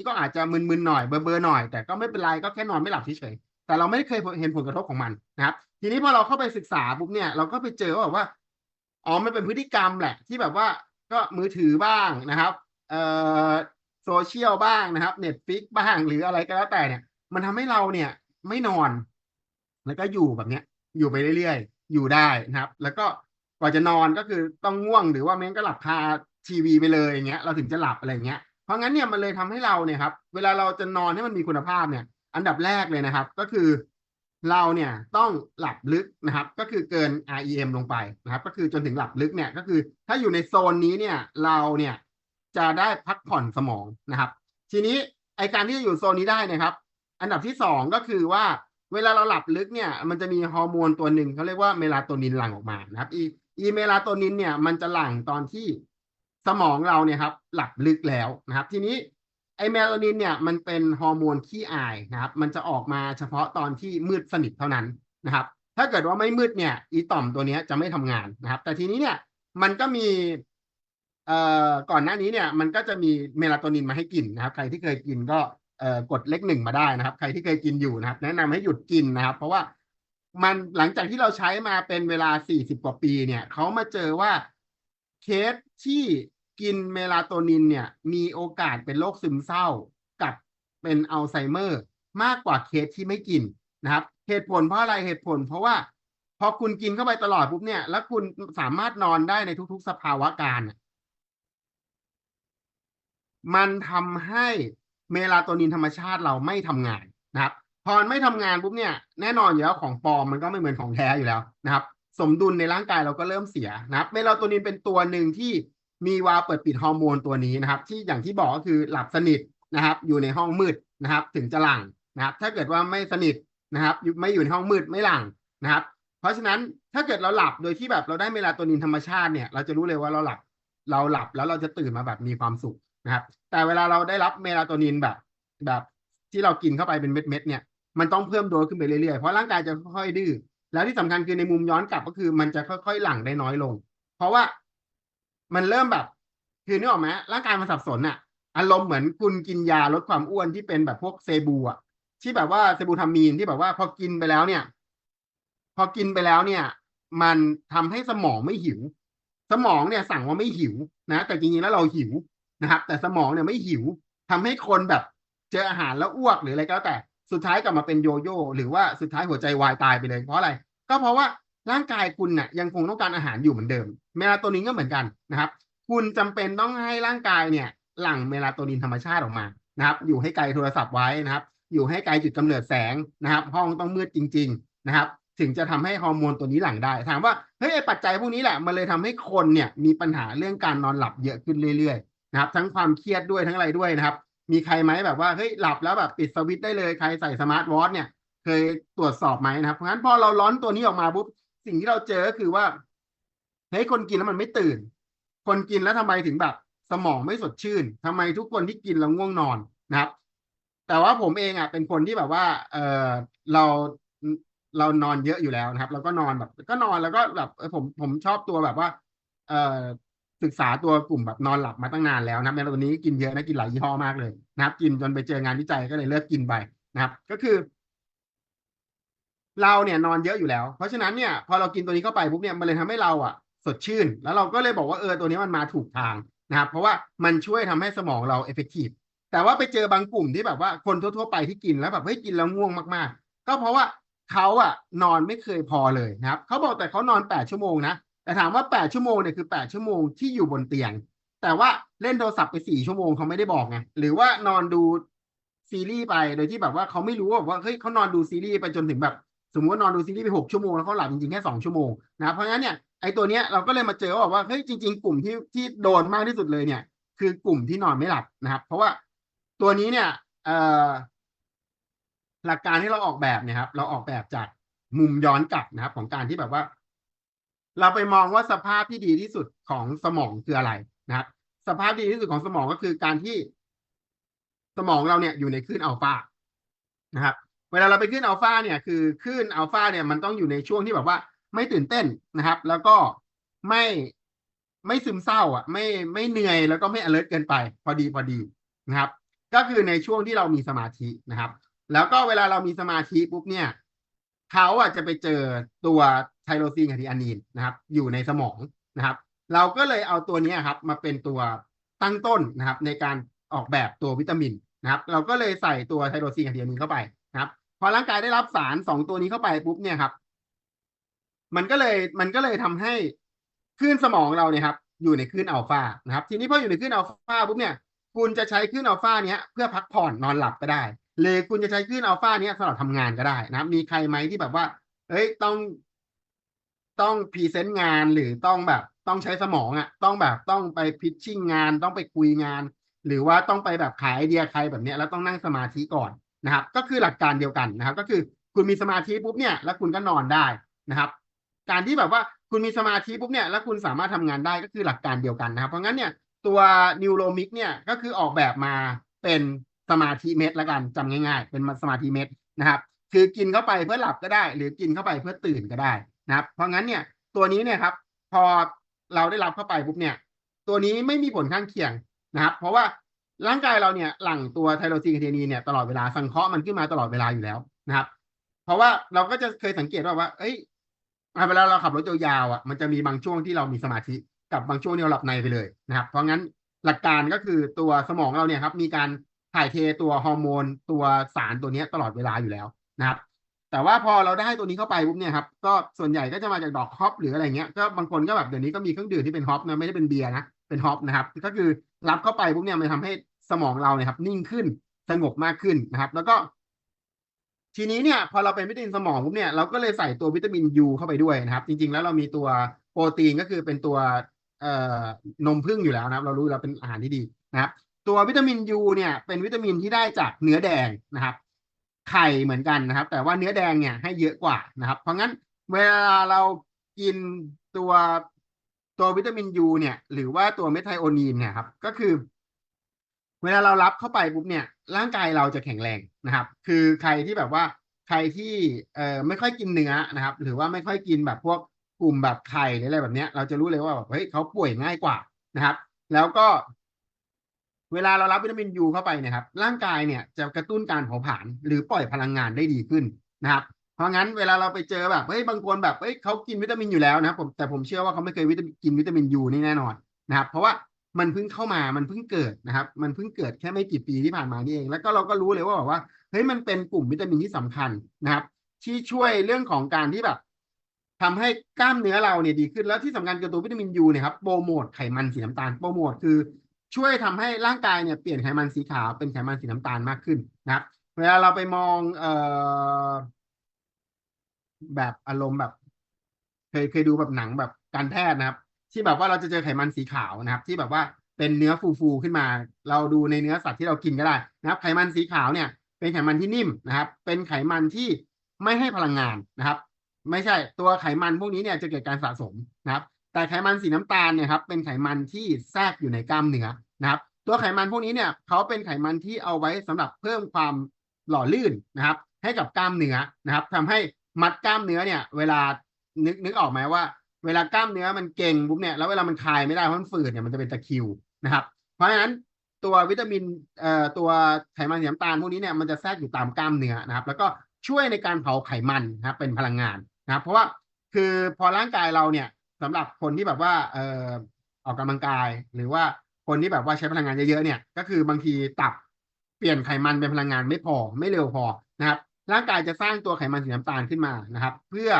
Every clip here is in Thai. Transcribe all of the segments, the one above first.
นี่ก็อาจจะมึนๆหน่อยเบลอๆหน่อย แต่ก็ไม่เป็นไรก็แค่นอนไม่หลับเฉยๆแต่เราไม่เคยเห็นผลกระทบของมันนะครับ ทีนี้พอเราเข้าไปศึกษาปุ๊บเนี่ยเราก็ไปเจอว่าแบบว่าอ๋อมันเป็นพฤติกรรมแหละ ที่แบบว่าก็มือถือบ้างนะครับเอ่อโซเชียลบ้างนะครับเน็ตฟิกบ้างหรืออะไรก็แล้วแต่เนี่ย มันทำให้เราเนี่ยไม่นอน แล้วก็อยู่แบบเนี้ย อยู่ไปเรื่อยๆ อยู่ได้นะครับ แล้วก็กว่าจะนอนก็คือต้องง่วงหรือว่าแม้นก็หลับคาทีวีไปเลยอย่างเงี้ย เราถึงจะหลับอะไรเงี้ย ราะงั้นเนี่ยมันเลยทำให้เราเนี่ยครับ เวลาเราจะนอนให้มันมีคุณภาพเนี่ย อันดับแรกเลยนะครับ ก็คือเราเนี่ยต้องหลับลึกนะครับ ก็คือเกิน REM ลงไปนะครับ ก็คือจนถึงหลับลึกเนี่ยก็คือ ถ้าอยู่ในโซนนี้เนี่ยเราเนี่ยจะได้พักผ่อนสมองนะครับ ทีนี้ไอการที่จะอยู่โซนนี้ได้นะครับ อันดับที่สองก็คือว่าเวลาเราหลับลึกเนี่ย มันจะมีฮอร์โมนตัวหนึ่งเขาเรียกว่าเมลาโทนินหลั่งออกมานะครับอีอีเมลาโทนินเนี่ยมันจะหลั่งตอนที่ สมองเราเนี่ยครับหลับลึกแล้วนะครับ ทีนี้ไอเมลานินเนี่ยมันเป็นฮอร์โมนขี้อายนะครับ มันจะออกมาเฉพาะตอนที่มืดสนิทเท่านั้นนะครับ ถ้าเกิดว่าไม่มืดเนี่ยอีต่อมตัวนี้จะไม่ทำงานนะครับ แต่ทีนี้เนี่ยมันก็มีเอ่อก่อนหน้านี้เนี่ยมันก็จะมีเมลาโทนินมาให้กินนะครับ ใครที่เคยกินก็เอ่อกดเลขหนึ่งมาได้นะครับ ใครที่เคยกินอยู่นะครับ แนะนำให้หยุดกินนะครับ เพราะว่ามันหลังจากที่เราใช้มาเป็นเวลาสี่สิบกว่าปีเนี่ยเขามาเจอว่าเคส ที่กินเมลาโทนินเนี่ยมีโอกาสเป็นโรคซึมเศร้ากับเป็นอัลไซเมอร์มากกว่าเคสที่ไม่กินนะครับ เหตุผลเพราะอะไรเหตุผล เพราะว่าพอคุณกินเข้าไปตลอดปุ๊บเนี่ย แล้วคุณสามารถนอนได้ในทุก ๆ สภาวะการ มันทำให้เมลาโทนินธรรมชาติเราไม่ทำงานนะครับ พอไม่ทำงานปุ๊บเนี่ย แน่นอนอยู่แล้วของปลอมมันก็ไม่เหมือนของแท้อยู่แล้วนะครับ สมดุลในร่างกายเราก็เริ่มเสียนะครับเมลาโทนินเป็นตัวหนึ่งที่มีวาเปิดปิดฮอร์โมนตัวนี้นะครับ ที่อย่างที่บอกก็คือหลับสนิทนะครับ อยู่ในห้องมืดนะครับ ถึงจะหลังนะครับ ถ้าเกิดว่าไม่สนิทนะครับ ไม่อยู่ในห้องมืดไม่หลังนะครับ เพราะฉะนั้นถ้าเกิดเราหลับโดยที่แบบเราได้เมลาโทนินธรรมชาติเนี่ยเราจะรู้เลยว่าเราหลับเราหลับแล้วเราจะตื่นมาแบบมีความสุขนะครับ แต่เวลาเราได้รับเมลาโทนินแบบแบบที่เรากินเข้าไปเป็นเม็ดๆเนี่ยมันต้องเพิ่มโดสขึ้นไปเรื่อยๆ เพราะร่างกายจะค่อยๆดื้อ แล้วที่สำคัญคือในมุมย้อนกลับก็คือมันจะค่อยๆหลั่งได้น้อยลง เพราะว่ามันเริ่มแบบ คือนึกออกไหมร่างกายมันสับสนอะอารมณ์เหมือนคุณกินยาลดความอ้วนที่เป็นแบบพวกเซบูอะที่แบบว่าเซบูทามีนที่แบบว่าพอกินไปแล้วเนี่ย พอกินไปแล้วเนี่ย มันทำให้สมองไม่หิว สมองเนี่ยสั่งว่าไม่หิวนะ แต่จริงๆแล้วเราหิวนะครับ แต่สมองเนี่ยไม่หิวทำให้คนแบบเจออาหารแล้วอ้วกหรืออะไรก็แล้วแต่ สุดท้ายกลับมาเป็นโยโย่หรือว่าสุดท้ายหัวใจวายตายไปเลย เพราะอะไร ก็เพราะว่าร่างกายคุณน่ะยังคงต้องการอาหารอยู่เหมือนเดิม เมลาโทนินก็เหมือนกันนะครับ คุณจำเป็นต้องให้ร่างกายเนี่ย หลั่งเมลาโทนินธรรมชาติออกมานะครับ อยู่ให้ไกลโทรศัพท์ไว้นะครับ อยู่ให้ไกลจุดกำเนิดแสงนะครับ ห้องต้องมืดจริง ๆนะครับ ถึงจะทำให้ฮอร์โมนตัวนี้หลั่งได้ ถามว่าเฮ้ยไอปัจจัยพวกนี้แหละมันเลยทำให้คนเนี่ยมีปัญหาเรื่องการนอนหลับเยอะขึ้นเรื่อยๆนะครับ ทั้งความเครียดด้วยทั้งอะไรด้วยนะครับ มีใครไหมแบบว่าเฮ้ยหลับแล้วแบบปิดสวิตช์ได้เลยใครใส่สมาร์ทวอทเนี่ย เคยตรวจสอบไหมนะครับเพราะฉะนั้นพอเราร้อนตัวนี้ออกมาปุ๊บสิ่งที่เราเจอก็คือว่าเฮ้ยคนกินแล้วมันไม่ตื่น คนกินแล้วทำไมถึงแบบ สมองไม่สดชื่นทำไมทุกคนที่กินแล้วง่วงนอนนะครับ แต่ว่าผมเองอะเป็นคนที่แบบว่า เออเราเรานอนเยอะอยู่แล้วนะครับ แล้วก็นอนแบบ ก็นอนแล้วก็แบบผมผมชอบตัวแบบว่า เออ ศึกษาตัวกลุ่มแบบนอนหลับมาตั้งนานแล้วนะครับในตัวนี้กินเยอะนะกินหลายยี่ห้อมากเลยนะครับ กินจนไปเจองานวิจัยก็เลยเลิกกินไปนะครับ ก็คือ เราเนี่ยนอนเยอะอยู่แล้ว เพราะฉะนั้นเนี่ยพอเรากินตัวนี้เข้าไปปุ๊บเนี่ยมันเลยทำให้เราอะ สดชื่น แล้วเราก็เลยบอกว่าเออตัวนี้มันมาถูกทางนะครับ เพราะว่ามันช่วยทำให้สมองเราเอฟเฟกตีฟแต่ว่าไปเจอบางกลุ่มที่แบบว่าคนทั่วๆไปที่กินแล้วแบบเฮ้ยกินแล้วง่วงมากๆ ก็เพราะว่าเขาอะนอนไม่เคยพอเลยนะครับเขาบอกแต่เขานอนแปดชั่วโมงนะ แต่ถามว่าแปดชั่วโมงเนี่ยคือแปดชั่วโมงที่อยู่บนเตียง แต่ว่าเล่นโทรศัพท์ไปสี่ชั่วโมงเขาไม่ได้บอกไงหรือว่านอนดูซีรีส์ไปโดยที่แบบว่าเขาไม่รู้ว่าเฮ้ยเขานอนดูซีรีส์ไปจนถึงแบบ สมมติว่านอนดูซีรีส์ไปหกชั่วโมงแล้วเขาหลับจริงๆแค่สองชั่วโมงนะเพราะฉะนั้นเนี่ยไอ้ตัวเนี้ยเราก็เลยมาเจอว่าว่าเฮ้ยจริง ๆ กลุ่มที่ที่โดนมากที่สุดเลยเนี่ย คือกลุ่มที่นอนไม่หลับนะครับ เพราะว่าตัวนี้เนี่ยเอ่อหลักการที่เราออกแบบเนี่ยครับ เราออกแบบจากมุมย้อนกลับนะครับ ของการที่แบบว่า เราไปมองว่าสภาพที่ดีที่สุดของสมองคืออะไรนะครับ สภาพดีที่สุดของสมองก็คือการที่สมองเราเนี่ยอยู่ในคลื่นอัลฟานะครับ เวลาเราไปขึ้นอัลฟาเนี่ย คือคลื่นอัลฟาเนี่ยมันต้องอยู่ในช่วงที่แบบว่า ไม่ตื่นเต้นนะครับ แล้วก็ไม่ไม่ซึมเศร้า อะ ไม่ไม่เหนื่อยแล้วก็ไม่ alert เกินไป พอดีพอดีนะครับ ก็คือในช่วงที่เรามีสมาธินะครับ แล้วก็เวลาเรามีสมาธิปุ๊บเนี่ยเขาอะจะไปเจอตัว ทโรซีนกับทีอานีนนะครับ อยู่ในสมองนะครับ เราก็เลยเอาตัวนี้ครับ มาเป็นตัวตั้งต้นนะครับ ในการออกแบบตัววิตามินนะครับ เราก็เลยใส่ตัวไทโรซีนกับทีอานีนเข้าไปนะครับพอร่างกายได้รับสารสองตัวนี้เข้าไปปุ๊บเนี่ยครับ มันก็เลยมันก็เลยทำให้คลื่นสมองเราเนี่ยครับ อยู่ในคลื่นอัลฟานะครับ ทีนี้พออยู่ในคลื่นอัลฟาปุ๊บเนี่ย คุณจะใช้คลื่นอัลฟาเนี้ยเพื่อพักผ่อนนอนหลับก็ได้ หรือคุณจะใช้คลื่นอัลฟาเนี้ยสำหรับทำงานก็ได้นะครับ มีใครไหมที่แบบว่า เอ้ยต้อง ต้องพรีเซนต์งานหรือต้องแบบ ต้องใช้สมองอะ ต้องแบบต้องไปพิชชิ่งงานต้องไปคุยงาน หรือว่าต้องไปแบบขายไอเดียใครแบบเนี้ยแล้วต้องนั่งสมาธิก่อนนะครับ ก็คือหลักการเดียวกันนะครับ ก็คือคุณมีสมาธิปุ๊บเนี่ย แล้วคุณก็นอนได้นะครับ การที่แบบว่าคุณมีสมาธิปุ๊บเนี่ยแล้วคุณสามารถทำงานได้ก็คือหลักการเดียวกันนะครับ เพราะงั้นเนี่ยตัวนิวโรมิกเนี่ยก็คือออกแบบมาเป็นสมาธิเม็ดละกันจำง่าย ๆ เป็นสมาธิเม็ดนะครับ คือกินเข้าไปเพื่อหลับก็ได้ หรือกินเข้าไปเพื่อตื่นก็ได้ นะครับ เพราะงั้นเนี่ยตัวนี้เนี่ยครับ พอเราได้รับเข้าไปปุ๊บเนี่ย ตัวนี้ไม่มีผลข้างเคียงนะครับ เพราะว่าร่างกายเราเนี่ยหลั่งตัวไทโรซีนกับเทนีเนี่ยตลอดเวลาสังเคราะห์มันขึ้นมาตลอดเวลาอยู่แล้วนะครับ เพราะว่าเราก็จะเคยสังเกตว่าว่า เอ้ยเวลาเราขับรถยาวๆอะมันจะมีบางช่วงที่เรามีสมาธิกับบางช่วงที่เราหลับในไปเลยนะครับ เพราะงั้นหลักการก็คือตัวสมองเราเนี่ยครับมีการถ่ายเทตัวฮอร์โมน ตัวสารตัวนี้ตลอดเวลาอยู่แล้วนะครับ แต่ว่าพอเราได้ตัวนี้เข้าไปปุ๊บเนี่ยครับก็ส่วนใหญ่ก็จะมาจากดอกฮอปหรืออะไรเงี้ยก็บางคนก็แบบเดี๋ยวนี้ก็มีเครื่องดื่มที่เป็นฮอปนะไม่ได้เป็นเบียร์นะเป็นฮอปนะครับ ก็คือรับเข้าไปปุ๊บเนี่ยมันทำให้สมองเราเนี่ยครับ นิ่งขึ้นสงบมากขึ้นนะครับ แล้วก็ ทีนี้เนี่ย พอเราเป็นวิตามินสมองปุ๊บเนี่ยเราก็เลยใส่ตัววิตามินยูเข้าไปด้วยนะครับ จริง ๆ แล้วเรามีตัวโปรตีนก็คือเป็นตัวเอ่อนมผึ้งอยู่แล้วนะครับ เรารู้เราเป็นอาหารที่ดีนะครับ ตัววิตามินยูเนี่ย เป็นวิตามินที่ได้จากเนื้อแดงนะครับ ไข่เหมือนกันนะครับ แต่ว่าเนื้อแดงเนี่ยให้เยอะกว่านะครับ เพราะงั้นเวลาเรากินตัวตัววิตามินยูเนี่ย หรือว่าตัวเมทไทโอนีนเนี่ยครับ ก็คือ เวลาเรารับเข้าไปปุ๊บเนี่ย ร่างกายเราจะแข็งแรงนะครับ คือใครที่แบบว่าใครที่เอ่อไม่ค่อยกินเนื้อนะครับ หรือว่าไม่ค่อยกินแบบพวกกลุ่มแบบไข่หรืออะไรแบบเนี้ย เราจะรู้เลยว่าแบบเฮ้ยเขาป่วยง่ายกว่านะครับ แล้วก็ เวลาเรารับวิตามินยูเข้าไปนะครับ ร่างกายเนี่ยจะกระตุ้นการเผาผลาญหรือปล่อยพลังงานได้ดีขึ้นนะครับ เพราะงั้นเวลาเราไปเจอแบบเฮ้ยบางคนแบบเฮ้ยเขากินวิตามินอยู่แล้วนะผมแต่ผมเชื่อว่าเขาไม่เคยวิตามินกินวิตามินยูนี่แน่นอนนะครับ เพราะว่ามันเพิ่งเข้ามามันเพิ่งเกิดนะครับ มันเพิ่งเกิดแค่ไม่กี่ปีที่ผ่านมานี่เอง แล้วก็เราก็รู้เลยว่าแบบว่าเฮ้ยมันเป็นกลุ่มวิตามินที่สำคัญนะครับ ที่ช่วยเรื่องของการที่แบบทำให้กล้ามเนื้อเราเนี่ยดีขึ้นแล้วที่สำคัญคือตัววิตามินยูเนี่ยครับโปรโมทไขมันสีน้ำตาลโปรโมทคือ ช่วยทำให้ร่างกายเนี่ยเปลี่ยนไขมันสีขาวเป็นไขมันสีน้ำตาลมากขึ้นนะครับ เวลาเราไปมองเอ่อแบบอารมณ์แบบ เคยเคยดูแบบหนังแบบการแพทย์นะครับ ที่แบบว่าเราจะเจอไขมันสีขาวนะครับ ที่แบบว่าเป็นเนื้อฟูๆขึ้นมา เราดูในเนื้อสัตว์ที่เรากินก็ได้นะครับ ไขมันสีขาวเนี่ย เป็นไขมันที่นิ่มนะครับ เป็นไขมันที่ไม่ให้พลังงานนะครับ ไม่ใช่ตัวไขมันพวกนี้เนี่ยจะเกิดการสะสมนะครับ แต่ไขมันสีน้ำตาลเนี่ยครับเป็นไขมันที่แทรกอยู่ในกล้ามเนื้อนะครับ ตัวไขมันพวกนี้เนี่ยเขาเป็นไขมันที่เอาไว้สำหรับเพิ่มความหล่อลื่นนะครับ ให้กับกล้ามเนื้อนะครับทำให้มัดกล้ามเนื้อเนี่ย เวลานึกนึกออกไหมว่า เวลากล้ามเนื้อมันเก่งปุ๊บเนี่ยแล้วเวลามันคลายไม่ได้เพราะมันฝืดเนี่ยมันจะเป็นตะคิวนะครับ เพราะฉะนั้นตัววิตามินเอ่อตัวไขมันสีน้ำตาลพวกนี้เนี่ยมันจะแทรกอยู่ตามกล้ามเนื้อนะครับ แล้วก็ช่วยในการเผาไขมันนะครับเป็นพลังงานนะครับ เพราะว่าคือพอร่างกายเราเนี่ย สำหรับคนที่แบบว่าเอ่อออกกำลังกาย หรือว่าคนที่แบบว่าใช้พลังงานเยอะๆเนี่ย ก็คือบางทีตับเปลี่ยนไขมันเป็นพลังงานไม่พอไม่เร็วพอนะครับ ร่างกายจะสร้างตัวไขมันสีน้ำตาลขึ้นมานะครับ เพื่อ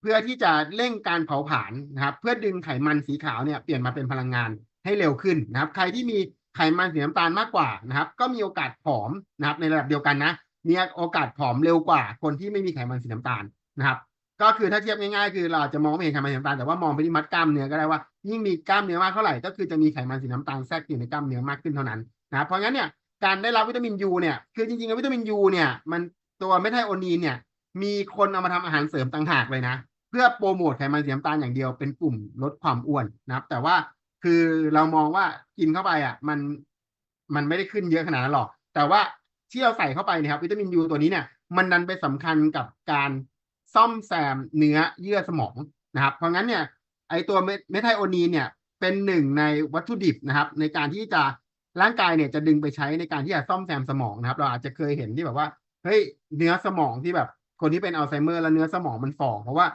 เพื่อที่จะเร่งการเผาผลาญนะครับ เพื่อดึงไขมันสีขาวเนี่ยเปลี่ยนมาเป็นพลังงานให้เร็วขึ้นนะครับ ใครที่มีไขมันสีน้ำตาลมากกว่านะครับ ก็มีโอกาสผอมนะครับ ในระดับเดียวกันนะมีโอกาสผอมเร็วกว่า คนที่ไม่มีไขมันสีน้ำตาลนะครับ ก็คือถ้าเทียบง่ายๆ คือเราจะมองไม่เห็นไขมันสีน้ำตาลแต่ว่ามองไปที่มัดกล้ามเนื้อก็ได้ว่ายิ่งมีกล้ามเนื้อมากเท่าไหร่ก็คือจะมีไขมันสีน้ำตาลแทรกอยู่ในกล้ามเนื้อมากขึ้นเท่านั้นนะเพราะงั้นเนี่ยการได้รับวิตามินยูเนี่ยคือจริงๆแล้ววิตามินยูเนี่ย มันตัวเมทไทโอนีนเนี่ย มีคนเอามาทำอาหารเสริมต่างหากเลยนะ เพื่อโปรโมทไขมันสีน้ำตาลอย่างเดียวเป็นกลุ่มลดความอ้วนนะครับ แต่ว่าคือเรามองว่ากินเข้าไปอะ มันมันไม่ได้ขึ้นเยอะขนาดนั้นหรอก แต่ว่าที่เราใส่เข้าไปนี่ยครับวิตามินยูตัวนี้เนี่ย มันดันไปสำคัญกับการ ซ่อมแซมเนื้อเยื่อสมองนะครับ เพราะงั้นเนี่ยไอตัวเมทไทโอนีนเนี่ยเป็นหนึ่งในวัตถุดิบนะครับ ในการที่จะร่างกายเนี่ยจะดึงไปใช้ในการที่จะซ่อมแซมสมองนะครับ เราอาจจะเคยเห็นที่แบบว่าเฮ้ยเนื้อสมองที่แบบคนที่เป็นอัลไซเมอร์แล้วเนื้อสมองมันฝ่อเพราะว่า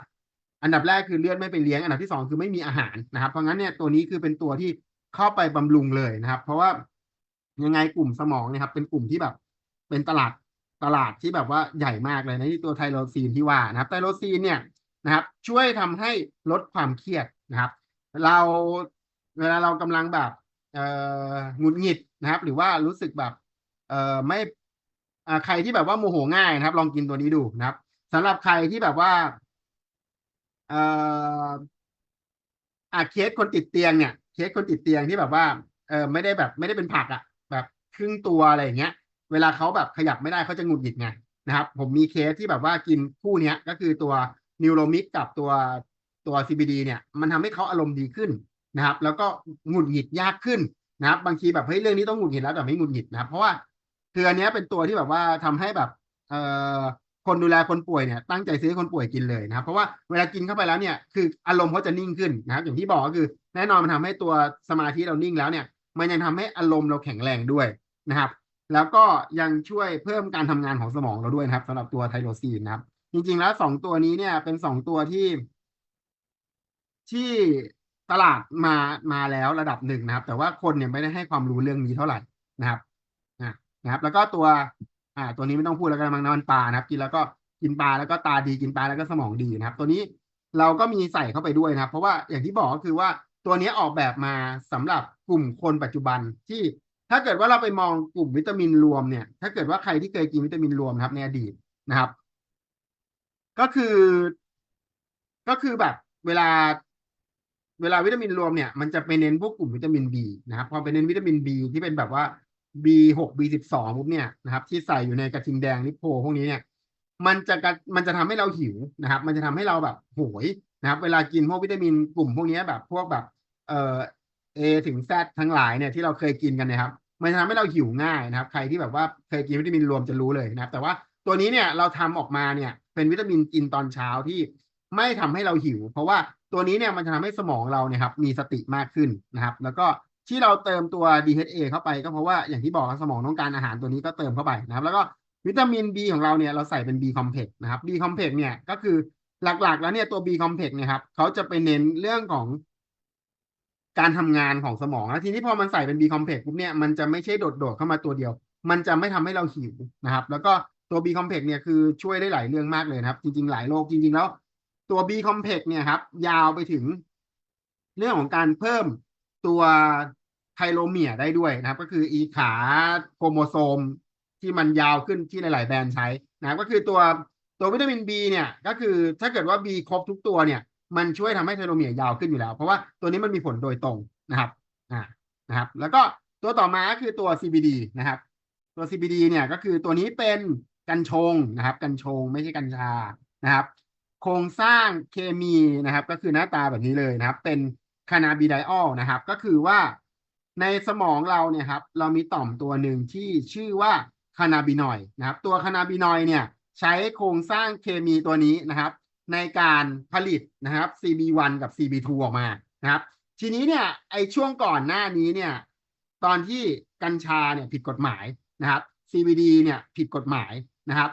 อันดับแรกคือเลือดไม่ไปเลี้ยง อันดับที่สองคือไม่มีอาหารนะครับ เพราะงั้นเนี่ยตัวนี้คือเป็นตัวที่เข้าไปบำรุงเลยนะครับ เพราะว่ายังไงกลุ่มสมองเนี่ยครับ เป็นกลุ่มที่แบบเป็นตลาด ตลาดที่แบบว่าใหญ่มากเลยนะที่ตัวไทโรซีนที่ว่านะครับไทโรซีนเนี่ยนะครับ ช่วยทำให้ลดความเครียดนะครับ เราเวลาเรากำลังแบบเอ่อหงุดหงิดนะครับ หรือว่ารู้สึกแบบเอ่อไม่ใครที่แบบว่าโมโหง่ายนะครับ ลองกินตัวนี้ดูนะครับสำหรับใครที่แบบว่าเอ่ออะเคสคนติดเตียงเนี่ยเคสคนติดเตียงที่แบบว่าเออไม่ได้แบบ ไม่ได้เป็นผักอะแบบครึ่งตัวอะไรอย่างเงี้ย เวลาเขาแบบขยับไม่ได้เขาจะหงุดหงิดไงนะครับ ผมมีเคสที่แบบว่ากินคู่เนี้ยก็คือตัวนิวโรมิกกับตัวตัว CBD เนี่ยมันทำให้เขาอารมณ์ดีขึ้นนะครับ แล้วก็หงุดหงิดยากขึ้นนะครับ บางทีแบบเฮ้ยเรื่องนี้ต้องหงุดหงิดแล้วแต่ไม่หงุดหงิดนะครับเพราะว่าคืออันนี้เป็นตัวที่แบบว่าทำให้แบบเอ่อคนดูแลคนป่วยเนี่ยตั้งใจซื้อคนป่วยกินเลยนะครับ เพราะว่าเวลากินเข้าไปแล้วเนี่ยคืออารมณ์เขาจะนิ่งขึ้นนะครับ อย่างที่บอกก็คือ แน่นอนมันทำให้ตัวสมาธิเรานิ่งแล้วเนี่ย มันยังทำให้อารมณ์เราแข็งแรงด้วยนะครับ แล้วก็ยังช่วยเพิ่มการทำงานของสมองเราด้วยนะครับสำหรับตัวไทโรซีนนะครับ จริง ๆ แล้วสองตัวนี้เนี่ย เป็นสองตัวที่ ที่ตลาดมามาแล้วระดับหนึ่งนะครับ แต่ว่าคนเนี่ยไม่ได้ให้ความรู้เรื่องนี้เท่าไหร่นะครับนะครับ แล้วก็ตัว อ่า ตัวนี้ไม่ต้องพูดแล้วกันมังนอนปลานะครับ กินแล้วก็กินปลาแล้วก็ตาดีกินปลาแล้วก็สมองดีนะครับ ตัวนี้เราก็มีใส่เข้าไปด้วยนะครับ เพราะว่าอย่างที่บอกก็คือว่าตัวนี้ออกแบบมาสำหรับกลุ่มคนปัจจุบันที่ ถ้าเกิดว่าเราไปมองกลุ่มวิตามินรวมเนี่ย ถ้าเกิดว่าใครที่เคยกินวิตามินรวมครับในอดีตนะครับ ก็คือ ก็คือแบบ เวลา เวลาวิตามินรวมเนี่ย มันจะไปเน้นพวกกลุ่มวิตามิน B นะครับพอไปเน้นวิตามิน B ที่เป็นแบบว่า B6 B12 ปุ๊บเนี่ยนะครับ ที่ใส่อยู่ในกระทิงแดงลิโพพวกนี้เนี่ย มันจะกระมันจะทำให้เราหิวนะครับ มันจะทำให้เราแบบโหยนะครับ เวลากินพวกวิตามินกลุ่มพวกนี้แบบ พวกแบบ เอ่อ A ถึง Z ทั้งหลายเนี่ยที่เราเคยกินกันนะครับ มันทำให้เราหิวง่ายนะครับ ใครที่แบบว่าเคยกินวิตามินรวมจะรู้เลยนะครับ แต่ว่าตัวนี้เนี่ยเราทำออกมาเนี่ย เป็นวิตามินกินตอนเช้าที่ไม่ทำให้เราหิว เพราะว่าตัวนี้เนี่ยมันจะทำให้สมองเราเนี่ยครับมีสติมากขึ้นนะครับ แล้วก็ที่เราเติมตัว DHA เข้าไปก็เพราะว่าอย่างที่บอกสมองต้องการอาหารตัวนี้ก็เติมเข้าไปนะครับ แล้วก็วิตามิน B ของเราเนี่ยเราใส่เป็น B complex นะครับ B complex เนี่ยก็คือหลักๆ แล้วเนี่ยตัว B complex เนี่ยครับเขาจะไปเน้นเรื่องของ การทำงานของสมองแล้วทีนี้พอมันใส่เป็น B complex ปุ๊บเนี่ยมันจะไม่ใช่โดดๆเข้ามาตัวเดียว มันจะไม่ทำให้เราหิวนะครับ แล้วก็ตัว B complex เนี่ยคือช่วยได้หลายเรื่องมากเลยนะครับ จริง ๆ หลายโรคจริง ๆ แล้ว ตัว B complex เนี่ยครับ ยาวไปถึงเรื่องของการเพิ่มตัวไทโลเมียร์ได้ด้วยนะครับ ก็คืออีขาโครโมโซมที่มันยาวขึ้นที่หลาย ๆ แบรนด์ใช้นะครับก็คือตัวตัววิตามิน B เนี่ย ก็คือถ้าเกิดว่า B ครบทุกตัวเนี่ย มันช่วยทำให้ไทโลเมียร์ยาวขึ้นอยู่แล้ว เพราะว่าตัวนี้มันมีผลโดยตรงนะครับอ่านะครับ แล้วก็ตัวต่อมาก็คือตัว CBD นะครับ ตัว CBD เนี่ยก็คือตัวนี้เป็นกัญชงนะครับ กัญชงไม่ใช่กัญชานะครับ โครงสร้างเคมีนะครับ ก็คือหน้าตาแบบนี้เลยนะครับ เป็นคานาบิไดออลนะครับ ก็คือว่าในสมองเราเนี่ยครับ เรามีต่อมตัวหนึ่งที่ชื่อว่าคานาบินอยด์นะครับ ตัวคานาบินอยด์เนี่ย ใช้โครงสร้างเคมีตัวนี้นะครับ ในการผลิตนะครับ CB1 กับ CB2 ออกมานะครับ ทีนี้เนี่ยไอช่วงก่อนหน้านี้เนี่ย ตอนที่กัญชาเนี่ยผิดกฎหมายนะครับ CBD เนี่ยผิดกฎหมายนะครับ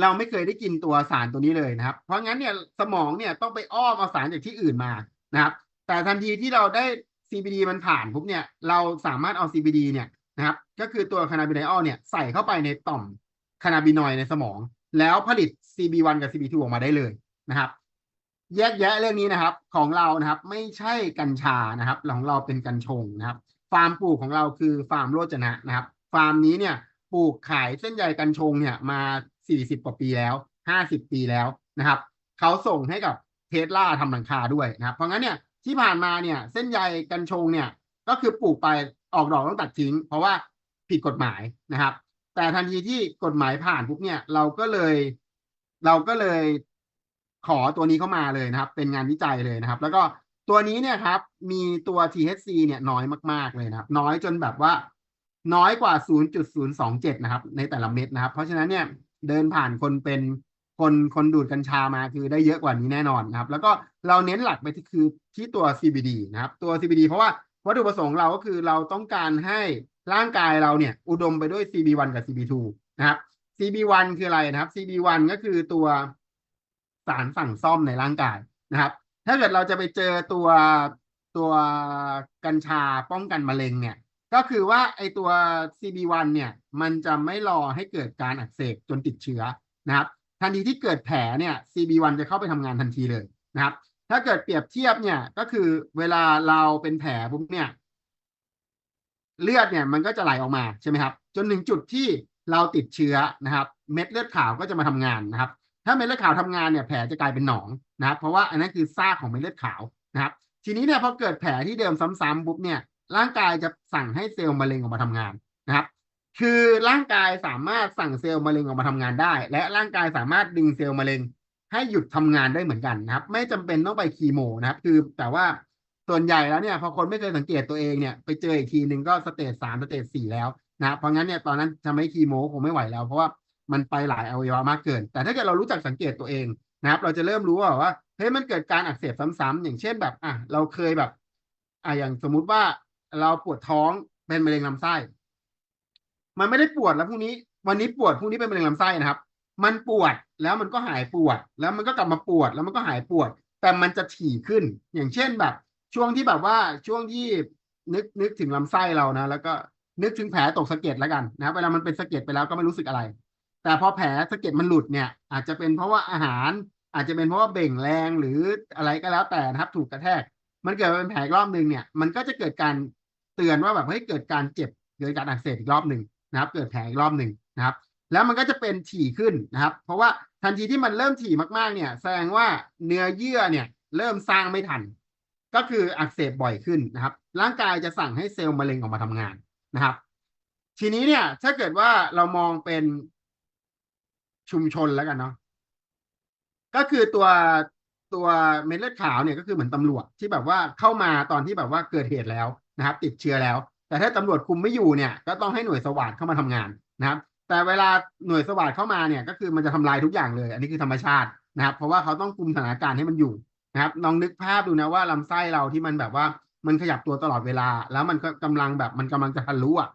เราไม่เคยได้กินตัวสารตัวนี้เลยนะครับ เพราะงั้นเนี่ยสมองเนี่ยต้องไปอ้อมเอาสารจากที่อื่นมานะครับ แต่ทันทีที่เราได้ CBD มันผ่านปุ๊บเนี่ย เราสามารถเอา CBD เนี่ยนะครับ ก็คือตัวคานาบิไดออลเนี่ยใส่เข้าไปในต่อมคานาบินอยด์ในสมอง แล้วผลิต CB1 กับ CB2 ออกมาได้เลยนะครับ แยกแยะเรื่องนี้นะครับ ของเรานะครับ ไม่ใช่กัญชานะครับของเราเป็นกัญชงนะครับ ฟาร์มปลูกของเราคือฟาร์มโรจนะนะครับ ฟาร์มนี้เนี่ยปลูกขายเส้นใยกัญชงเนี่ยมา40กว่าปีแล้ว50ปีแล้วนะครับเขาส่งให้กับเทสลาทำหลังคาด้วยนะครับ เพราะงั้นเนี่ยที่ผ่านมาเนี่ยเส้นใยกัญชงเนี่ยก็คือปลูกไปออกดอกต้องตัดทิ้ง เพราะว่าผิดกฎหมายนะครับ แต่ทันทีที่กฎหมายผ่านปุ๊บเนี่ย เราก็เลย เราก็เลยขอตัวนี้เข้ามาเลยนะครับ เป็นงานวิจัยเลยนะครับ แล้วก็ตัวนี้เนี่ยครับ มีตัว THC เนี่ยน้อยมาก ๆ เลยนะครับ น้อยจนแบบว่า น้อยกว่า 0.027 นะครับ ในแต่ละเม็ดนะครับ เพราะฉะนั้นเนี่ยเดินผ่านคนเป็นคนคนดูดกัญชามาคือได้เยอะกว่านี้แน่นอนนะครับ แล้วก็เราเน้นหลักไปที่คือที่ตัว CBD นะครับ ตัว CBD เพราะว่าวัตถุประสงค์เราก็คือเราต้องการให้ ร่างกายเราเนี่ย อุดมไปด้วย CB1 กับ CB2 นะครับ CB1 คืออะไรนะครับ CB1 ก็คือตัวสารสั่งซ่อมในร่างกายนะครับ ถ้าเกิดเราจะไปเจอตัวตัวกัญชาป้องกันมะเร็งเนี่ย ก็คือว่าไอตัว CB1 เนี่ย มันจะไม่รอให้เกิดการอักเสบจนติดเชื้อนะครับ ทันทีที่เกิดแผลเนี่ย CB1 จะเข้าไปทำงานทันทีเลยนะครับ ถ้าเกิดเปรียบเทียบเนี่ยก็คือเวลาเราเป็นแผลปุ๊บเนี่ย เลือดเนี่ยมันก็จะไหลออกมาใช่ไหมครับ จนถึงจุดที่เราติดเชื้อนะครับ เม็ดเลือดขาวก็จะมาทำงานนะครับ ถ้าเม็ดเลือดขาวทำงานเนี่ยแผลจะกลายเป็นหนองนะครับ เพราะว่าอันนั้นคือซากของเม็ดเลือดขาวนะครับ ทีนี้เนี่ยพอเกิดแผลที่เดิมซ้ำๆปุ๊บเนี่ยร่างกายจะสั่งให้เซลล์มะเร็งออกมาทำงานนะครับ คือร่างกายสามารถสั่งเซลล์มะเร็งออกมาทำงานได้ และร่างกายสามารถดึงเซลล์มะเร็งให้หยุดทำงานได้เหมือนกันนะครับ ไม่จำเป็นต้องไปคีโมนะครับ คือแต่ว่า ส่วนใหญ่แล้วเนี่ยพอคนไม่เคยสังเกตตัวเองเนี่ยไปเจออีกทีหนึ่งก็สเตจสามสเตจสี่แล้วนะเพราะงั้นเนี่ยตอนนั้นจะไม่คีโมคงไม่ไหวแล้ว เพราะว่ามันไปหลายอวัยวะมากเกิน แต่ถ้าเกิดเรารู้จักสังเกตตัวเองนะครับ เราจะเริ่มรู้ว่าว่าเฮ้ยมันเกิดการอักเสบซ้ำๆอย่างเช่นแบบอะเราเคยแบบอะอย่างสมมุติว่าเราปวดท้องเป็นมะเร็งลำไส้ มันไม่ได้ปวดแล้วพรุ่งนี้ วันนี้ปวดพรุ่งนี้เป็นมะเร็งลำไส้นะครับ มันปวดแล้วมันก็หายปวด แล้วมันก็กลับมาปวด แล้วมันก็หายปวด แต่มันจะถี่ขึ้น อย่างเช่นแบบ ช่วงที่แบบว่าช่วงที่นึกนึกถึงลำไส้เรานะแล้วก็นึกถึงแผลตกสะเก็ดแล้วกันนะเวลามันเป็นสะเก็ดไปแล้วก็ไม่รู้สึกอะไร แต่พอแผลสะเก็ดมันหลุดเนี่ย อาจจะเป็นเพราะว่าอาหาร อาจจะเป็นเพราะว่าเบ่งแรงหรืออะไรก็แล้วแต่นะครับ ถูกกระแทก มันเกิดเป็นแผลรอบหนึ่งเนี่ย มันก็จะเกิดการเตือนว่าแบบเฮ้ยเกิดการเจ็บเกิดการอักเสบอีกรอบหนึ่งนะครับ เกิดแผลอีกรอบหนึ่งนะครับ แล้วมันก็จะเป็นถี่ขึ้นนะครับ เพราะว่าทันทีที่มันเริ่มถี่มากๆเนี่ย แสดงว่าเนื้อเยื่อเนี่ย เริ่มสร้างไม่ทัน ก็คืออักเสบบ่อยขึ้นนะครับ ร่างกายจะสั่งให้เซลล์มะเร็งออกมาทำงานนะครับ ทีนี้เนี่ย ถ้าเกิดว่าเรามองเป็นชุมชนแล้วกันเนาะก็คือตัวตัวเม็ดเลือดขาวเนี่ยก็คือเหมือนตำรวจที่แบบว่าเข้ามาตอนที่แบบว่าเกิดเหตุแล้วนะครับ ติดเชื้อแล้ว แต่ถ้าตำรวจคุมไม่อยู่เนี่ย ก็ต้องให้หน่วยสวัสดเข้ามาทำงานนะครับ แต่เวลาหน่วยสวัสดเข้ามาเนี่ย ก็คือมันจะทำลายทุกอย่างเลย อันนี้คือธรรมชาตินะครับ เพราะว่าเขาต้องคุมสถานการณ์ให้มันอยู่ นะครับลองนึกภาพดูนะว่าลำไส้เราที่มันแบบว่ามันขยับตัวตลอดเวลา แล้วมันก็กำลังแบบมันกำลังจะทะลุอะ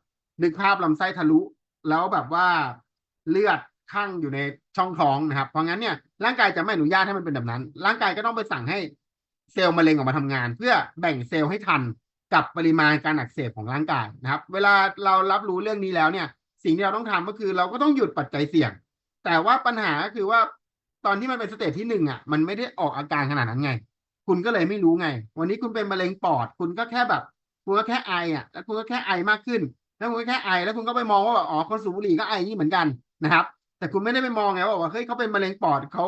นึกภาพลำไส้ทะลุ แล้วแบบว่าเลือดข้างอยู่ในช่องท้องนะครับ เพราะงั้นเนี่ยร่างกายจะไม่อนุญาตให้มันเป็นแบบนั้น ร่างกายก็ต้องไปสั่งให้เซลล์มะเร็งออกมาทำงาน เพื่อแบ่งเซลล์ให้ทันกับปริมาณการอักเสบของร่างกายนะครับ เวลาเรารับรู้เรื่องนี้แล้วเนี่ย สิ่งที่เราต้องทำก็คือเราก็ต้องหยุดปัจจัยเสี่ยง แต่ว่าปัญหาก็คือว่า ตอนที่มันเป็นสเตจที่หนึ่งอะ มันไม่ได้ออกอาการขนาดนั้นไง คุณก็เลยไม่รู้ไง วันนี้คุณเป็นมะเร็งปอด คุณก็แค่แบบ คุณก็แค่ไออะ แล้วคุณก็แค่ไอมากขึ้น แล้วคุณก็แค่ไอ แล้วคุณก็ไปมองว่าอ๋อคนสูบบุหรี่ก็ไอนี่เหมือนกันนะครับ แต่คุณไม่ได้ไปมองไงว่าเฮ้ยเขาเป็นมะเร็งปอดเขา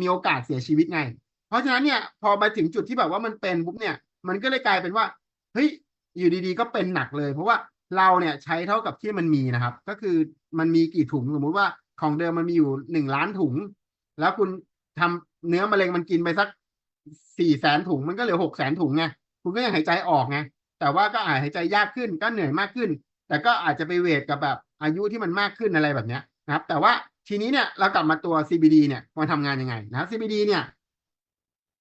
มีโอกาสเสียชีวิตไง เพราะฉะนั้นเนี่ย พอมาถึงจุดที่แบบว่ามันเป็นปุ๊บเนี่ย มันก็เลยกลายเป็นว่าเฮ้ยอยู่ดีๆ ก็เป็นหนักเลย เพราะว่าเราเนี่ยใช้เท่ากับที่มันมีนะครับ ก็คือมันมีกี่ถุงสมมุติว่าของเดิมมันมีอยู่หนึ่งล้านถุง แล้วคุณทำเนื้อมะเร็งมันกินไปสักสี่แสนถุงมันก็เหลือหกแสนถุงไงคุณก็ยังหายใจออกไงแต่ว่าก็อาจหายใจยากขึ้นก็เหนื่อยมากขึ้น แต่ก็อาจจะไปเวทกับแบบอายุที่มันมากขึ้นอะไรแบบเนี้ยนะครับ แต่ว่าทีนี้เนี่ยเรากลับมาตัว CBD เนี่ยมันทำงานยังไงนะ CBD เนี่ย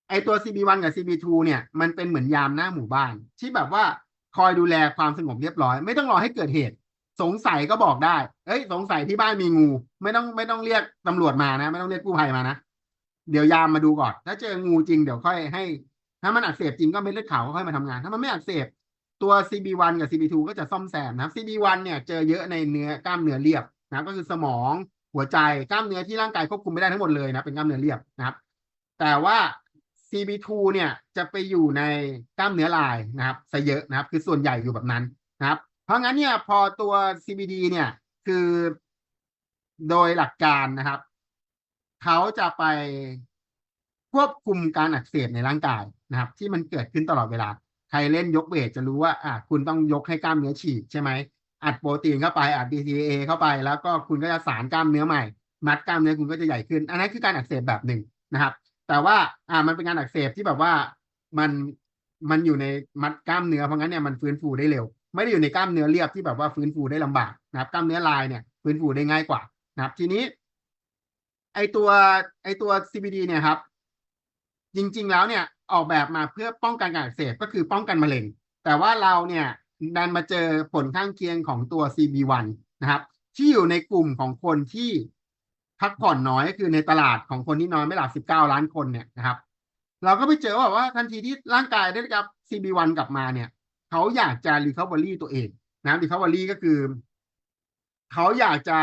ไอตัว CB1 กับ CB2 เนี่ย มันเป็นเหมือนยามหน้าหมู่บ้าน ที่แบบว่าคอยดูแลความสงบเรียบร้อย ไม่ต้องรอให้เกิดเหตุ สงสัยก็บอกได้ เอ้ย สงสัยที่บ้านมีงู ไม่ต้องไม่ต้องเรียกตำรวจมานะ ไม่ต้องเรียกกู้ภัยมานะ เดี๋ยวยามมาดูก่อน ถ้าเจองูจริงเดี๋ยวค่อยให้ ถ้ามันอักเสบจริงก็เม็ดเลือดขาวก็ค่อยมาทำงาน ถ้ามันไม่อักเสบตัว CB1 กับ CB2 ก็จะซ่อมแซมนะครับ CB1 เนี่ยเจอเยอะในเนื้อกล้ามเนื้อเรียบนะก็คือสมองหัวใจกล้ามเนื้อที่ร่างกายควบคุมไม่ได้ทั้งหมดเลยนะเป็นกล้ามเนื้อเรียบนะครับ แต่ว่า CB2 เนี่ยจะไปอยู่ในกล้ามเนื้อลายนะครับซะเยอะนะครับ คือส่วนใหญ่อยู่แบบนั้นนะครับ ราะงั้นเนี่ยพอตัว CBD เนี่ยคือโดยหลักการนะครับ เขาจะไปควบคุมการอักเสบในร่างกายนะครับ ที่มันเกิดขึ้นตลอดเวลา ใครเล่นยกเวทจะรู้ว่าอะคุณต้องยกให้กล้ามเนื้อฉีกใช่ไหมอัดโปรตีนเข้าไปอัด BCAA เข้าไป แล้วก็คุณก็จะสารกล้ามเนื้อใหม่ มัดกล้ามเนื้อคุณก็จะใหญ่ขึ้น อันนั้นคือการอักเสบแบบหนึ่งนะครับ แต่ว่าอ่ามันเป็นการอักเสบที่แบบว่ามันมันอยู่ในมัดกล้ามเนื้อเพราะงั้นเนี่ยมันฟื้นฟูได้เร็ว ไม่ได้อยู่ในกล้ามเนื้อเรียบที่แบบว่าฟื้นฟูได้ลำบากนะครับ กล้ามเนื้อลายเนี่ยฟื้นฟูได้ง่ายกว่านะครับ ทีนี้ ไอตัวไอตัว CBD เนี่ยครับ จริง ๆ แล้วเนี่ยออกแบบมาเพื่อป้องกันการอักเสบก็คือป้องกันมะเร็ง แต่ว่าเราเนี่ยดันมาเจอผลข้างเคียงของตัว CB1 นะครับ ที่อยู่ในกลุ่มของคนที่พักผ่อนน้อยก็คือในตลาดของคนที่นอนไม่หลับ 19 ล้านคนเนี่ยนะครับ เราก็ไปเจอว่าว่าทันทีที่ร่างกายได้รับ CB1 กลับมาเนี่ย เขาอยากจะ recovery ตัวเองนะ recovery ก็คือ เขาอยากจะ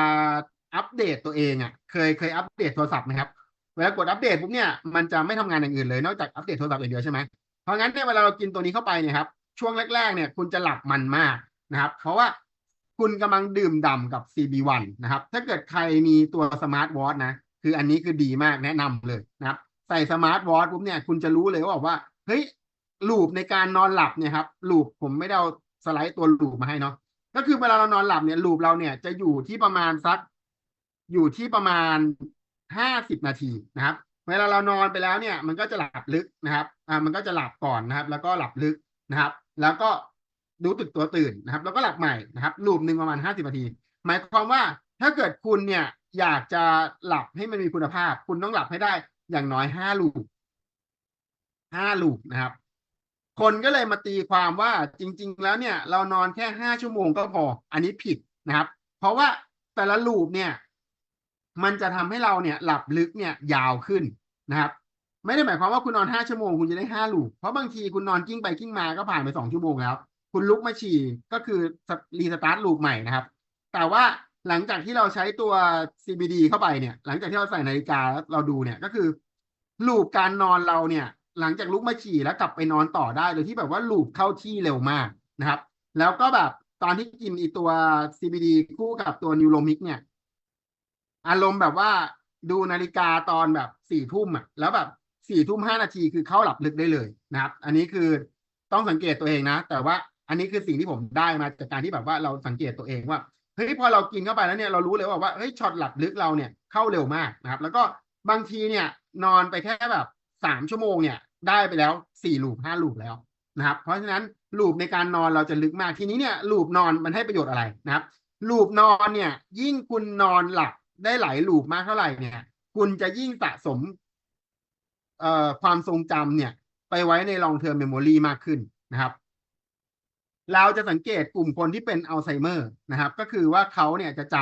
อัปเดตตัวเองอะ เคยเคยอัปเดตโทรศัพท์ไหมครับเวลากดอัปเดตปุ๊บเนี่ยมันจะไม่ทำงานอย่างอื่นเลยนอกจากอัปเดตโทรศัพท์อย่างเดียวใช่ไหมเพราะงั้นเนี่ยเวลาเรากินตัวนี้เข้าไปเนี่ยครับ ช่วงแรก ๆ เนี่ยคุณจะหลับมันมากนะครับ เพราะว่าคุณกำลังดื่มด่ำกับ CB1 นะครับ ถ้าเกิดใครมีตัวสมาร์ทวอทนะคืออันนี้คือดีมากแนะนำเลยนะครับ ใส่สมาร์ทวอทปุ๊บเนี่ยคุณจะรู้เลยว่าบอกว่าเฮ้ย ลูปในการนอนหลับเนี่ยครับลูปผมไม่ได้เอาสไลด์ตัวลูปมาให้เนาะก็คือเวลาเรานอนหลับเนี่ยลูปเราเนี่ยจะอยู่ที่ประมาณสักอยู่ที่ประมาณห้าสิบนาทีนะครับ เวลาเรานอนไปแล้วเนี่ย มันก็จะหลับลึกนะครับอ่ามันก็จะหลับก่อนนะครับ แล้วก็หลับลึกนะครับ แล้วก็รู้ตึกตัวตื่นนะครับ แล้วก็หลับใหม่นะครับลูปหนึ่งประมาณห้าสิบนาที หมายความว่าถ้าเกิดคุณเนี่ยอยากจะหลับให้มันมีคุณภาพ คุณต้องหลับให้ได้อย่างน้อยห้าลูปห้าลูปนะครับ คนก็เลยมาตีความว่าจริง ๆ แล้วเนี่ย เรานอนแค่ห้าชั่วโมงก็พอ อันนี้ผิดนะครับ เพราะว่าแต่ละลูปเนี่ย มันจะทำให้เราเนี่ยหลับลึกเนี่ยยาวขึ้นนะครับ ไม่ได้หมายความว่าคุณนอนห้าชั่วโมงคุณจะได้ห้าลูปเพราะบางทีคุณนอนกิ้งไปกิ้งมาก็ผ่านไปสองชั่วโมงแล้ว คุณลุกมาฉี่ก็คือรีสตาร์ทลูปใหม่นะครับ แต่ว่าหลังจากที่เราใช้ตัว CBD เข้าไปเนี่ย หลังจากที่เราใส่นาฬิกาแล้วเราดูเนี่ยก็คือลูปการนอนเราเนี่ย หลังจากลุกมาฉี่แล้วกลับไปนอนต่อได้โดยที่แบบว่าลูปเข้าที่เร็วมากนะครับ แล้วก็แบบตอนที่กินอีตัว CBD คู่กับตัวนิวโรมิกเนี่ย อารมณ์แบบว่าดูนาฬิกาตอนแบบสี่ทุ่มอะแล้วแบบสี่ทุ่มห้านาทีคือเข้าหลับลึกได้เลยนะครับ อันนี้คือต้องสังเกตตัวเองนะ แต่ว่าอันนี้คือสิ่งที่ผมได้มาจากการที่แบบว่าเราสังเกตตัวเองว่าเฮ้ยพอเรากินเข้าไปแล้วเนี่ยเรารู้เลยว่าว่าเฮ้ยช็อตหลับลึกเราเนี่ยเข้าเร็วมากนะครับ แล้วก็บางทีเนี่ย นอนไปแค่แบบสามชั่วโมงเนี่ย ได้ไปแล้วสี่ลูปห้าลูปแล้วนะครับ เพราะฉะนั้นลูปในการนอนเราจะลึกมากทีนี้เนี่ยลูปนอนมันให้ประโยชน์อะไรนะครับลูปนอนเนี่ย ยิ่งคุณนอนหลับได้หลายลูปมากเท่าไหร่เนี่ย คุณจะยิ่งสะสมเอ่อความทรงจำเนี่ย ไปไว้ใน long term memory มากขึ้นนะครับ เราจะสังเกตกลุ่มคนที่เป็นอัลไซเมอร์นะครับ ก็คือว่าเขาเนี่ยจะจ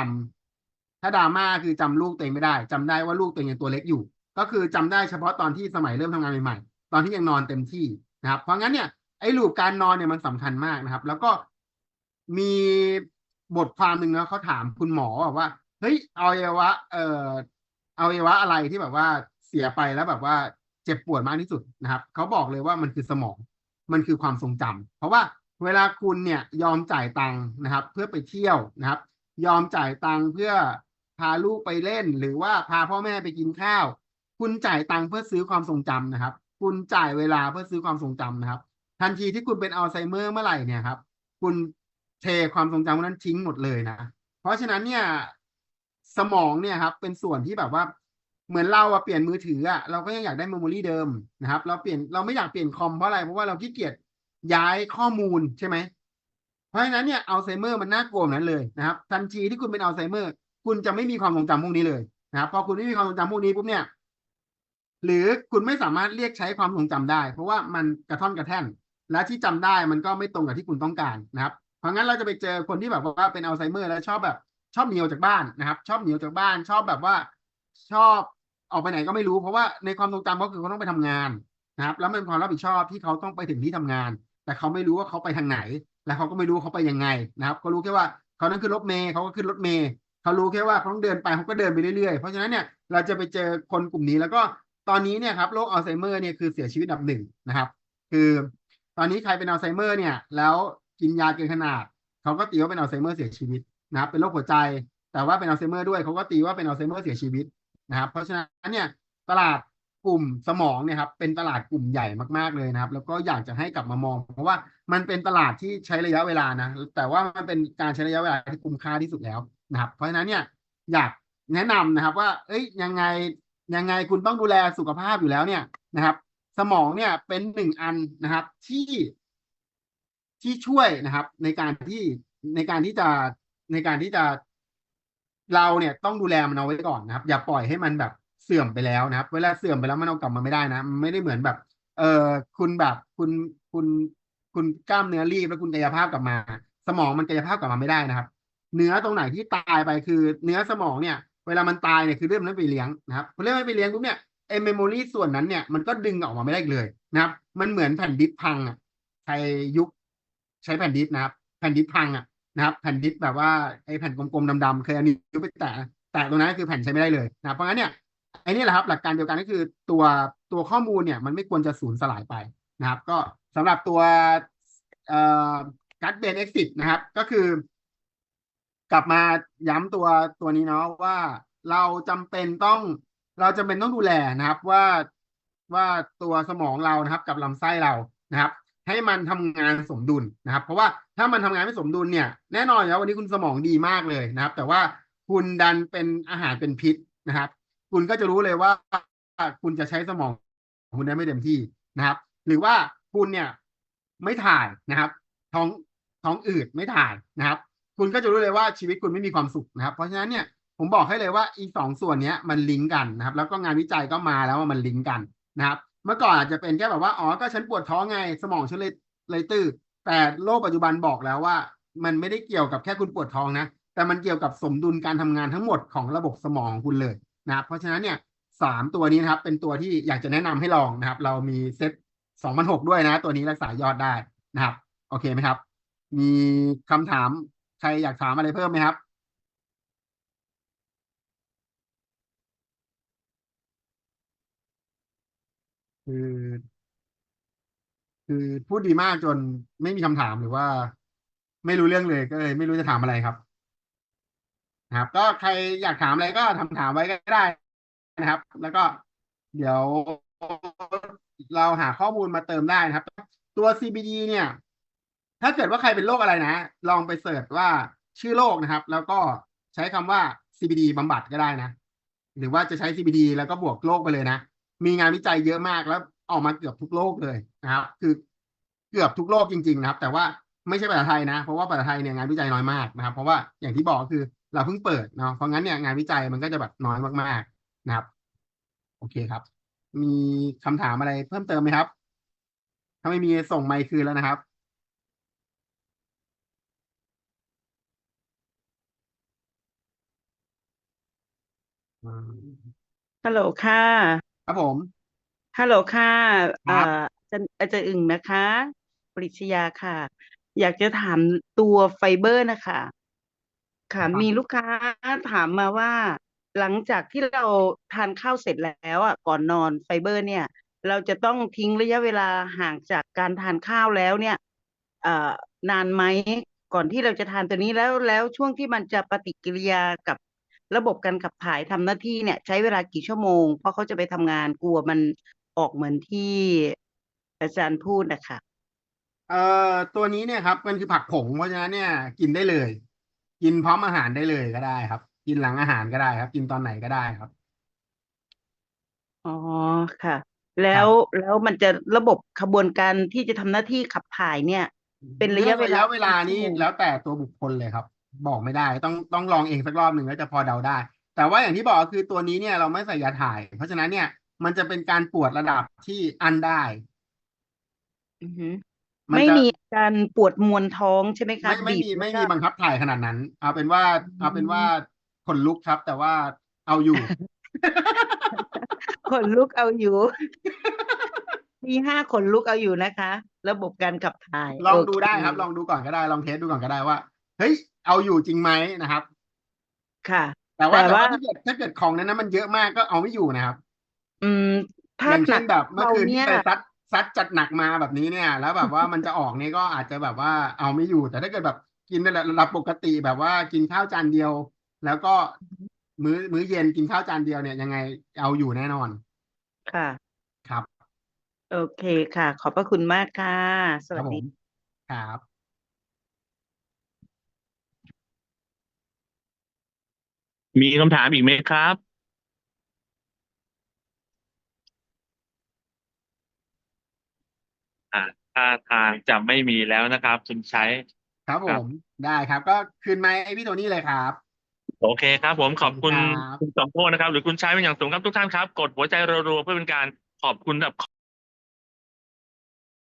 ำถ้าดราม่าคือจำลูกตัวเองไม่ได้จำได้ว่าลูกตัวเองยังตัวเล็กอยู่ ก็คือจำได้เฉพาะตอนที่สมัยเริ่มทำงานใหม่ๆ ตอนที่ยังนอนเต็มที่นะครับ เพราะงั้นเนี่ยไอ้ลูปการนอนเนี่ยมันสำคัญมากนะครับ แล้วก็มีบทความหนึ่งนะเขาถามคุณหมอว่าเฮ้ยอวัยวะ เอ่ออวัยวะอะไรที่แบบว่าเสียไปแล้วแบบว่าเจ็บปวดมากที่สุดนะครับเขาบอกเลยว่ามันคือสมอง มันคือความทรงจำเพราะว่าเวลาคุณเนี่ยยอมจ่ายตังค์นะครับ เพื่อไปเที่ยวนะครับ ยอมจ่ายตังค์เพื่อพาลูกไปเล่น หรือว่าพาพ่อแม่ไปกินข้าว คุณจ่ายตังค์เพื่อซื้อความทรงจำนะครับ คุณจ่ายเวลาเพื่อซื้อความทรงจำนะครับ ทันทีที่คุณเป็นอัลไซเมอร์เมื่อไหร่เนี่ยครับ คุณเทความทรงจำนั้นทิ้งหมดเลยนะ เพราะฉะนั้นเนี่ยสมองเนี่ยครับ เป็นส่วนที่แบบว่าเหมือนเราอะเปลี่ยนมือถืออะเราก็ยังอยากได้เมมโมรีเดิมนะครับ เราเปลี่ยนเราไม่อยากเปลี่ยนคอมเพราะอะไรเพราะว่าเราขี้เกียจย้ายข้อมูลใช่ไหมเพราะฉะนั้นเนี่ยอัลไซเมอร์มันน่ากลัวแบบนั้นเลยนะครับ ทันทีที่คุณเป็นอัลไซเมอร์ คุณจะไม่มีความทรงจำพวกนี้เลยนะครับพอคุณไม่มีความทรงจำพวกนี้ปุ๊บเนี่ย หรือคุณไม่สามารถเรียกใช้ความทรงจำได้ เพราะว่ามันกระท่อนกระแท่น และที่จำได้มันก็ไม่ตรงกับที่คุณต้องการนะครับ เพราะงั้นเราจะไปเจอคนที่แบบว่าเป็นอัลไซเมอร์ แล้วชอบแบบชอบหนีออกจากบ้านนะครับ ชอบหนีออกจากบ้าน ชอบแบบว่าชอบออกไปไหนก็ไม่รู้เพราะว่าในความทรงจำเขาคือเขาต้องไปทำงานนะครับ แล้วมันเป็นความรับผิดชอบที่เขาต้องไปถึงที่ทำงาน แต่เขาไม่รู้ว่าเขาไปทางไหน และเขาก็ไม่รู้เขาไปยังไงนะครับเขารู้แค่ว่าเขานั่งขึ้นรถเมย์เขาก็ขึ้นรถเมย์เขารู้แค่ว่าเขาต้องเดินไปเขาก็เดินไปเรื่อยๆ เพราะฉะนั้นเนี่ยเราจะไปเจอคนกลุ่มนี้แล้วก็ ตอนนี้เนี่ยครับโรคอัลไซเมอร์เนี่ยคือเสียชีวิตอันดับหนึ่งนะครับ คือตอนนี้ใครเป็นอัลไซเมอร์เนี่ย แล้วกินยาเกินขนาดเขาก็ตีว่าเป็นอัลไซเมอร์เสียชีวิตนะครับ เป็นโรคหัวใจ แต่ว่าเป็นอัลไซเมอร์ด้วยเขาก็ตีว่าเป็นอัลไซเมอร์เสียชีวิตนะครับ เพราะฉะนั้นเนี่ยตลาดกลุ่มสมองเนี่ยครับเป็นตลาดกลุ่มใหญ่มากๆเลยนะครับ แล้วก็อยากจะให้กลับมามอง เพราะว่ามันเป็นตลาดที่ใช้ระยะเวลานะแต่ว่ามันเป็นการใช้ระยะเวลาที่คุ้มค่าที่สุดแล้วนะครับ เพราะฉะนั้นเนี่ยอยากแนะนำนะครับว่า เอ้ยยังไง ยังไงคุณต้องดูแลสุขภาพอยู่แล้วเนี่ยนะครับ สมองเนี่ยเป็นหนึ่งอันนะครับที่ที่ช่วยนะครับ ในการที่ในการที่จะในการที่จะเราเนี่ยต้องดูแลมันเอาไว้ก่อนนะครับ อย่าปล่อยให้มันแบบเสื่อมไปแล้วนะครับ เวลาเสื่อมไปแล้วมันเอากลับมาไม่ได้นะมันไม่ได้เหมือนแบบ เออคุณแบบคุณคุณคุณคุณกล้ามเนื้อรีบแล้วคุณกายภาพกลับมา สมองมันกายภาพกลับมาไม่ได้นะครับ เนื้อตรงไหนที่ตายไปคือ เนื้อสมองเนี่ย เวลามันตายเนี่ยคือเลือดมันไม่ไปเลี้ยงนะครับพอเลือดไม่ไปเลี้ยงปุ๊บเนี่ยไอเมมโมรีส่วนนั้นเนี่ยมันก็ดึงออกมาไม่ได้เลยนะครับ มันเหมือนแผ่นดิสก์พังอะใครยุคใช้แผ่นดิสก์นะครับ แผ่นดิสก์พังอะนะครับ แผ่นดิสก์แบบว่าไอ้แผ่นกลมๆดำๆเคยอันนี้วไปแตะแตะตรงนั้นคือแผ่นใช้ไม่ได้เลยนะครับเพราะงั้นเนี่ยไอ้นี่แหละครับ หลักการเดียวกันก็คือตัวตัวข้อมูลเนี่ย มันไม่ควรจะสูญสลายไปนะครับ ก็สำหรับตัวเอ่อกัดเบนเอ็กซินะครับ ก็คือ กลับมาย้ำตัวตัวนี้เนาะว่าเราจำเป็นต้องเราจำเป็นต้องดูแลนะครับว่าว่าตัวสมองเรานะครับ กับลำไส้เรานะครับ ให้มันทำงานสมดุลนะครับ เพราะว่าถ้ามันทำงานไม่สมดุลเนี่ย แน่นอนอยู่แล้ววันนี้คุณสมองดีมากเลยนะครับ แต่ว่าคุณดันเป็นอาหารเป็นพิษนะครับ คุณก็จะรู้เลยว่าคุณจะใช้สมองคุณได้ไม่เต็มที่นะครับ หรือว่าคุณเนี่ยไม่ถ่ายนะครับ ท้องท้องอืดไม่ถ่ายนะครับ คุณก็จะรู้เลยว่าชีวิตคุณไม่มีความสุขนะครับ เพราะฉะนั้นเนี่ยผมบอกให้เลยว่าอีสองส่วนเนี้ยมันลิงก์กันนะครับ แล้วก็งานวิจัยก็มาแล้วว่ามันลิงก์กันนะครับ เมื่อก่อนอาจจะเป็นแค่แบบว่าอ๋อก็ฉันปวดท้องไงสมองฉันเลยเลยตื้อแต่โลกปัจจุบันบอกแล้วว่า มันไม่ได้เกี่ยวกับแค่คุณปวดท้องนะ แต่มันเกี่ยวกับสมดุลการทำงานทั้งหมดของระบบสมองของคุณเลยนะครับ เพราะฉะนั้นเนี่ยสามตัวนี้นะครับ เป็นตัวที่อยากจะแนะนำให้ลองนะครับ เรามีเซ็ตสองพันหกด้วยนะ ตัวนี้รักษายอดได้นะครับ โอเคไหมครับ มีคำถาม ใครอยากถามอะไรเพิ่มไหมครับ คือคือพูดดีมากจนไม่มีคำถามหรือว่า ไม่รู้เรื่องเลยก็เลย ไม่รู้จะถามอะไรครับนะครับ ก็ใครอยากถามอะไรก็ทำถามไว้ก็ได้นะครับ แล้วก็เดี๋ยวเราหาข้อมูลมาเติมได้นะครับ ตัว CBD เนี่ย ถ้าเกิดว่าใครเป็นโรคอะไรนะ ลองไปเสิร์ชว่าชื่อโรคนะครับ แล้วก็ใช้คำว่า CBD บำบัดก็ได้นะ หรือว่าจะใช้ CBD แล้วก็บวกโรคไปเลยนะ มีงานวิจัยเยอะมากแล้วออกมาเกือบทุกโรคเลยนะครับ คือเกือบทุกโรคจริง ๆ นะครับ แต่ว่าไม่ใช่ภาษาไทยนะ เพราะว่าภาษาไทยเนี่ยงานวิจัยน้อยมากนะครับ เพราะว่าอย่างที่บอกคือเราเพิ่งเปิดเนาะเพราะงั้นเนี่ยงานวิจัยมันก็จะแบบน้อยมากๆนะครับ โอเคครับ มีคำถามอะไรเพิ่มเติมไหมครับ ถ้าไม่มีส่งไมค์คืนแล้วนะครับ อืมฮัลโหลค่ะ ครับผม ฮัลโหลค่ะครัเอ่บออาจารย์อาจารย์อึ่งนะคะ ปริชยาค่ะ อยากจะถามตัวไฟเบอร์นะคะ ค่ะครับมีลูกค้าถามมาว่า หลังจากที่เราทานข้าวเสร็จแล้วอะ ก่อนนอนไฟเบอร์ เนี่ย เราจะต้องทิ้งระยะเวลาห่างจากการทานข้าวแล้วเนี่ย เอ่อ นานไหม ก่อนที่เราจะทานตัวนี้แล้วแล้วช่วงที่มันจะปฏิกิริยากับ ระบบการขับถ่ายทำหน้าที่เนี่ย ใช้เวลากี่ชั่วโมง เพราะเขาจะไปทำงานกลัวมันออกเหมือนที่อาจารย์พูดนะคะเอ่อตัวนี้เนี่ยครับมันคือผักผงเพราะฉะนั้นเนี่ย กินได้เลย กินพร้อมอาหารได้เลยก็ได้ครับ กินหลังอาหารก็ได้ครับ กินตอนไหนก็ได้ครับอ๋อค่ะ แล้วแล้วมันจะระบบขบวนการที่จะทำหน้าที่ขับถ่ายเนี่ย เป็นระยะเวเรื่องลาระยะเวลากี่นี่ชั่วโมงแล้วแต่ตัวบุคคลเลยครับ บอกไม่ได้ต้องต้องลองเองสักรอบหนึ่งแล้วจะพอเดาได้ แต่ว่าอย่างที่บอกคือตัวนี้เนี่ยเราไม่ใส่ยาถ่าย เพราะฉะนั้นเนี่ยมันจะเป็นการปวดระดับที่อันได้อือฮึมันไม่จะมีการปวดมวนท้องใช่ไหมคะไม่ไม่บีบมีแล้วไม่ก็มีบังคับถ่ายขนาดนั้น เอาเป็นว่า เอาเป็นว่าขนลุกครับ แต่ว่าเอาอยู่ขนลุกเอาอยู่ทีห้าขนลุกเอาอยู่นะคะ ระบบการขับถ่ายลองโอดูเคได้ครับ ลองดูก่อนก็ได้ ลองเทสดูก่อนก็ได้ว่าเฮ้ย เอาอยู่จริงไหมนะครับ ค่ะ แต่ว่าแต่แต่ว่าว่า ถ้าเกิดถ้าเกิดของนั้นนะมันเยอะมากก็เอาไม่อยู่นะครับอืมอถ้าย่างหนัเช่กนแบบเมื่อเบาคืนที่เนี่ย ไปซัดซัดจัดหนักมาแบบนี้เนี่ย แล้วแบบว่ามันจะออกเนี่ยก็อาจจะแบบว่าเอาไม่อยู่ แต่ถ้าเกิดแบบกินในระดับปกติแบบว่ากินข้าวจานเดียว แล้วก็มื้อมื้อเย็นกินข้าวจานเดียวเนี่ยยังไงเอาอยู่แน่นอนค่ะ ครับโอเคค่ะ ขอบพระคุณมากค่ะ สครัวับสผดี มครับ มีคำถามอีกไหมครับ อ่าถ้าทางจะไม่มีแล้วนะครับคุณใช้ ครับผครับ มได้ครับ ก็คืนไมค์ให้พี่โทนี่เลยครับ โอเคครับ ผมขอบคุณครับ คุณสองโพนะครับ หรือคุณใช้เป็นอย่างสูงครับทุกท่านครับ กดหัวใจรัวๆเพื่อเป็นการขอบคุณแบบ